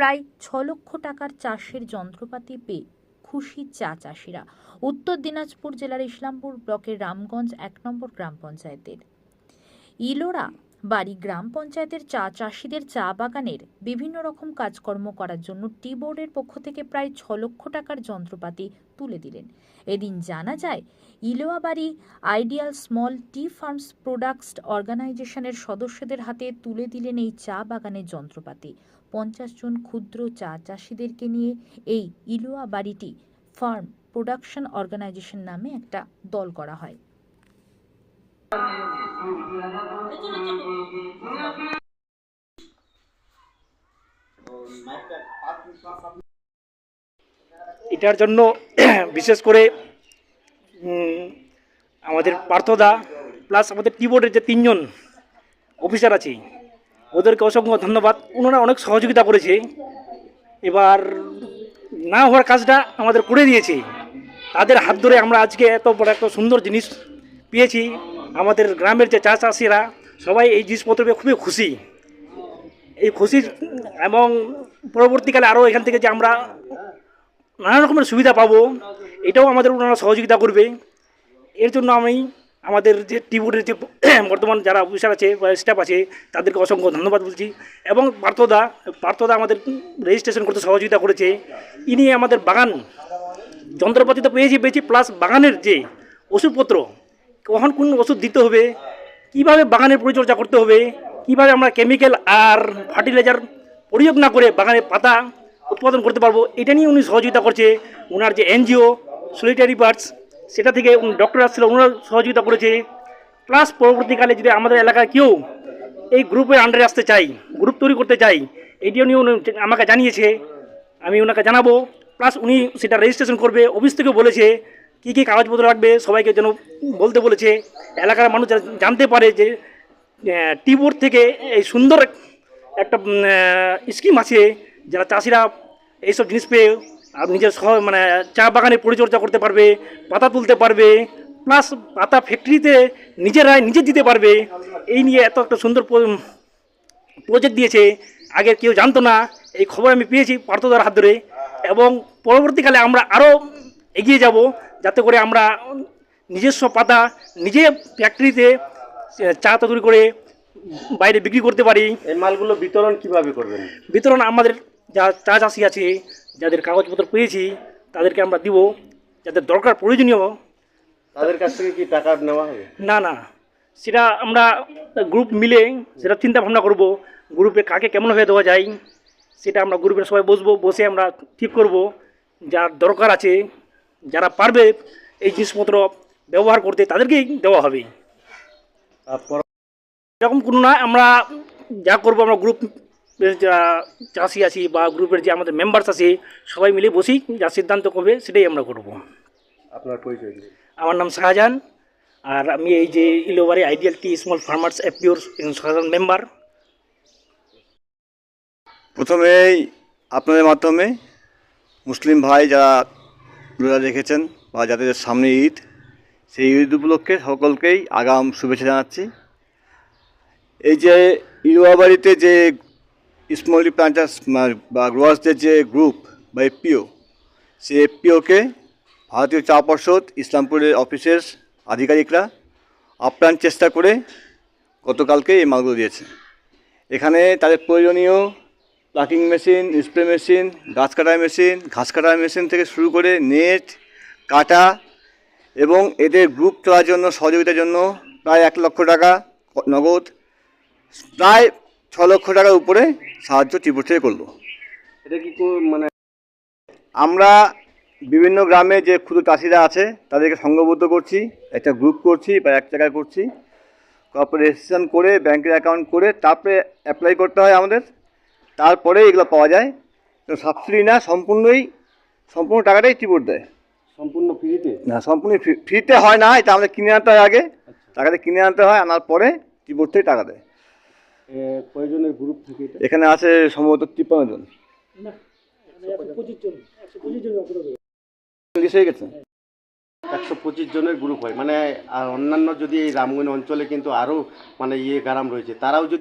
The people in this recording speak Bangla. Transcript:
প্রায় ছ লক্ষ টাকার চাষের যন্ত্রপাতি পেয়ে খুশি চা চাষিরা। উত্তর দিনাজপুর জেলার ইসলামপুর ব্লকের রামগঞ্জ এক নম্বর গ্রাম পঞ্চায়েতের। ইলোরা বাড়ি গ্রাম পঞ্চায়েতের চা চাষিদের চা বাগানের বিভিন্ন রকম কাজকর্ম করার জন্য টি বোর্ডের পক্ষ থেকে প্রায় ছ লক্ষ টাকার যন্ত্রপাতি তুলে দিলেন। এদিন জানা যায়, Ilowabari ideal small tea farms products অর্গানাইজেশনের সদস্যদের হাতে তুলে দিলেন এই চা বাগানের যন্ত্রপাতি। পঞ্চাশ জন ক্ষুদ্র চা চাষিদেরকে নিয়ে এই ইলোয়া বাড়িটি ফার্ম প্রোডাকশন অর্গানাইজেশন নামে একটা দল করা হয়। এটার জন্য বিশেষ করে আমাদের পার্থদা প্লাস আমাদের কিবোর্ডের যে তিনজন অফিসার আছে, ওদেরকে অসংখ্য ধন্যবাদ। ওনারা অনেক সহযোগিতা করেছে। এবার না হওয়ার কাজটা আমাদের করে দিয়েছে। তাদের হাত ধরে আমরা আজকে এত বড় একটা সুন্দর জিনিস পেয়েছি। আমাদের গ্রামের যে চা চাষিরা সবাই এই জিনিসপত্র পেয়ে খুবই খুশি। এই খুশি এবং পরবর্তীকালে আরও এখান থেকে যে আমরা নানা রকমের সুবিধা পাবো, এটাও আমাদের ওনারা সহযোগিতা করবে। এর জন্য আমি আমাদের যে টিবোর্ডের যে বর্তমান যারা অফিসার আছে বা স্টাফ আছে, তাদেরকে অসংখ্য ধন্যবাদ বলছি। এবং পার্থদা পার্থদা আমাদের রেজিস্ট্রেশন করতে সহযোগিতা করেছে। ইনি আমাদের বাগান, যন্ত্রপাতি তো পেয়েছি পেয়েছি প্লাস বাগানের যে ওষুধপত্র কখন কোন ওষুধ দিতে হবে? কীভাবে বাগানের পরিচর্যা করতে হবে? কীভাবে আমরা কেমিক্যাল আর ফার্টিলাইজার প্রয়োগ না করে বাগানের পাতা উৎপাদন করতে পারব? এটা নিয়ে উনি সহযোগিতা করছে। ওনার যে এনজিও সলিটারি পার্টস সেটা থেকে উনি ডক্টর আসছিল ওনারা সহযোগিতা করেছে। প্লাস পরবর্তীকালে যদি আমাদের এলাকায় কেউ এই গ্রুপের আন্ডারে আসতে চাই গ্রুপ তৈরি করতে চাই এটিও নিয়ে উনি আমাকে জানিয়েছে। আমি ওনাকে জানাব। প্লাস উনি সেটা রেজিস্ট্রেশন করবে। অফিস থেকে বলেছে কী কী কাগজপত্র লাগবে? সবাইকে যেন বলতে বলেছে। এলাকার মানুষ জানতে পারে যে টি বোর্ড থেকে এই সুন্দর একটা স্কিম আছে, যারা চাষিরা এইসব জিনিস পেয়ে নিজের সহ মানে চা বাগানে পরিচর্যা করতে পারবে, পাতা তুলতে পারবে প্লাস পাতা ফ্যাক্টরিতে নিজেরাই নিজে দিতে পারবে। এই নিয়ে এত একটা সুন্দর প্রজেক্ট দিয়েছে। আগে কেউ জানতো না, এই খবর আমি পেয়েছি পার্থদার হাত ধরে। এবং পরবর্তীকালে আমরা আরও এগিয়ে যাব। যাতে করে আমরা নিজস্ব পাতা নিজে ফ্যাক্টরিতে চা তৈরি করে বাইরে বিক্রি করতে পারি। এই মালগুলো বিতরণ কীভাবে করবেন? বিতরণ আমাদের যা চা চাষি আছে যাদের কাগজপত্র পেয়েছি তাদেরকে আমরা দিব। যাদের দরকার প্রয়োজনীয় তাদের কাছ থেকে কি টাকা নেওয়া হবে? না না। সেটা আমরা গ্রুপ মিলে সেটা চিন্তা ভাবনা করব গ্রুপে কাকে কেমনভাবে দেওয়া যায় সেটা আমরা গ্রুপের সবাই বসবো বসে আমরা ঠিক করব যার দরকার আছে। যারা পারবে এই জিনিসপত্র ব্যবহার করতে তাদেরকেই দেওয়া হবে। তারপর? এরকম কোনো না আমরা যা করব আমরা গ্রুপ যা চাষি আছি বা গ্রুপের যে আমাদের মেম্বার্স আছে সবাই মিলে বসি যা সিদ্ধান্ত করবে সেটাই আমরা করব। আপনার পরিচয় আমার নাম শাহজাহান আর আমি এই যে Ilobari ideal tea small farmers অ্যাপিওর সাধারণ মেম্বার প্রথমেই আপনাদের মাধ্যমে মুসলিম ভাই যারা রোজা রেখেছেন বা যাদের সামনে ঈদ, সেই ঈদ উপলক্ষে সকলকেই আগাম শুভেচ্ছা জানাচ্ছি। এই যে ইরুয়াবাড়িতে যে স্মলি প্লান্টার্স বা গ্রোয়ার্সদের যে গ্রুপ, বা এফপিও সেই এফপিওকে ভারতীয় চা পর্ষদ, ইসলামপুরের অফিসের আধিকারিকরা আপ্রাণ চেষ্টা করে গতকালকে এই মালগুলো দিয়েছে। এখানে তাদের প্রয়োজনীয় প্লাকিং মেশিন স্প্রে মেশিন গাছ কাটার মেশিন ঘাস কাটার মেশিন থেকে শুরু করে নেট কাটা এবং এদের গ্রুপ চলার জন্য সহযোগিতার জন্য প্রায় এক লক্ষ টাকা নগদ প্রায় ছ লক্ষ টাকার উপরে সাহায্য ত্রিপুর থেকে করল। এটা কি মানে আমরা বিভিন্ন গ্রামে যে ক্ষুদ্র চাষিরা আছে তাদেরকে সংঘবদ্ধ করছি একটা গ্রুপ করছি বা এক জায়গায় করছি। তারপরে রেজিস্ট্রেশন করে ব্যাংকের অ্যাকাউন্ট করে তারপরে অ্যাপ্লাই করতে হয় আমাদের। তারপরে এগুলো পাওয়া যায়। তো সাবসিডি না সম্পূর্ণই সম্পূর্ণ টাকাটাই টিপোর্ট দেয়। সম্পূর্ণ ফ্রিতে? না সম্পূর্ণ ফ্রি- ফ্রিতে হয় না এটা আমাদের কিনে আনতে হয় আগে। টাকাটা কিনে আনতে হয় আনার পরে টিপোর্ট থেকে টাকা দেয়। কয়জনের গ্রুপ থেকে এখানে আছে সম্ভবত তিপ্পান্ন জন। হয়ে গেছে। একশো পঁচিশ জনের গ্রুপ হয় মানে আর অন্যান্য যদি এই রামগঞ্জ অঞ্চলে কিন্তু আরও মানে ইয়ে গ্রাম রয়েছে তারাও যদি